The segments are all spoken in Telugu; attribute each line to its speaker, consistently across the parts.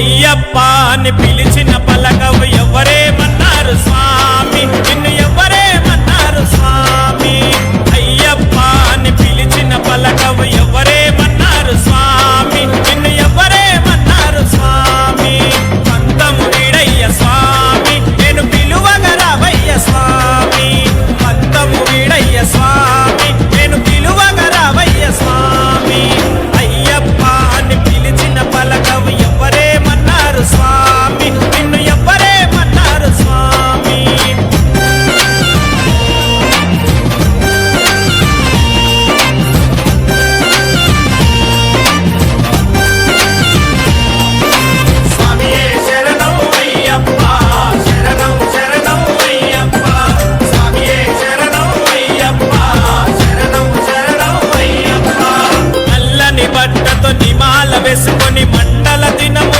Speaker 1: అయ్యప్ప అని పిలిచిన పలకవు ఎవరేమన్నారు స్వామి? నిన్ను వేసుకొని మండల దినము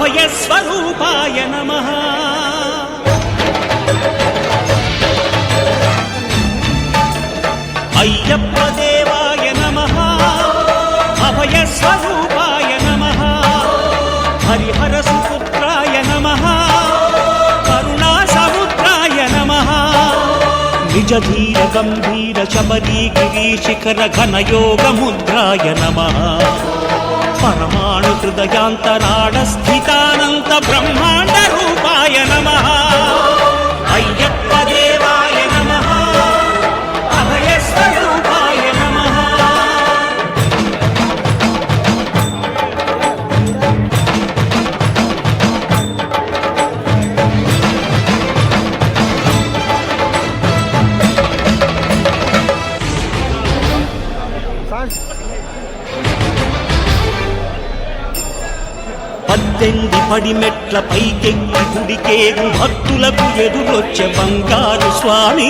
Speaker 1: అభయస్వరూపాయ నమ. అయ్యప్ప
Speaker 2: దేవాయ నమ. అభయస్వరూపాయ నమ. హరిహర సుపుత్రాయ నమ. కరుణాసముద్రాయ నమ. నిజ ధీర గంభీర శబరీ గిరి శిఖర ఘనయోగముద్రాయ నమ. పరమాణు హృదయాంతరాడస్థి పద్దెనిమిది పడి మెట్ల పైకెక్కి గుడికేగు భక్తులకు ఎదురొచ్చే బంగారు స్వామి.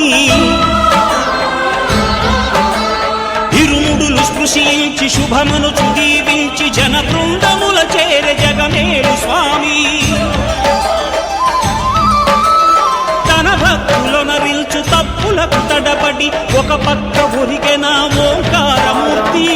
Speaker 2: ఇరుముడులు స్పృశించి శుభమును చుదీవించి జన బృందముల చేరే జగమేడు స్వామి. తన భక్తులనరిల్చు తప్పులకు తడబడి ఒక పక్క ఒరిగెన ఓంకారమూర్తి.